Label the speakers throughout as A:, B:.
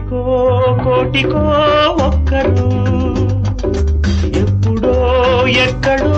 A: కోటికో
B: కోటికో ఒక్కరు
A: ఎప్పుడో
B: ఎక్కడో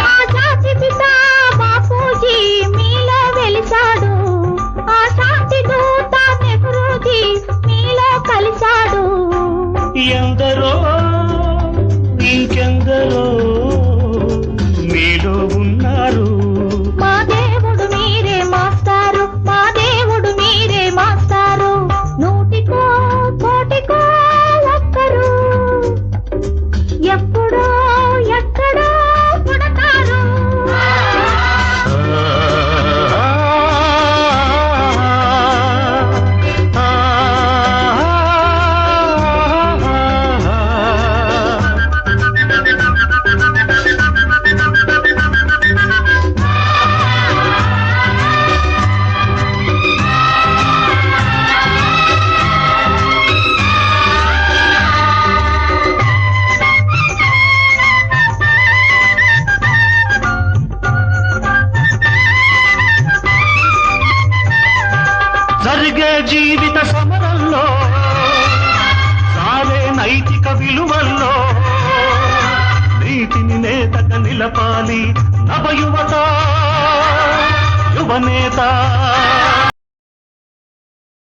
A: ಎಂದರೋ
B: జరిగే జీవిత సమరంలో సారే నైతిక విలువల్లో నీతిని నేతగా నిలపాలి నవయువత యువనేత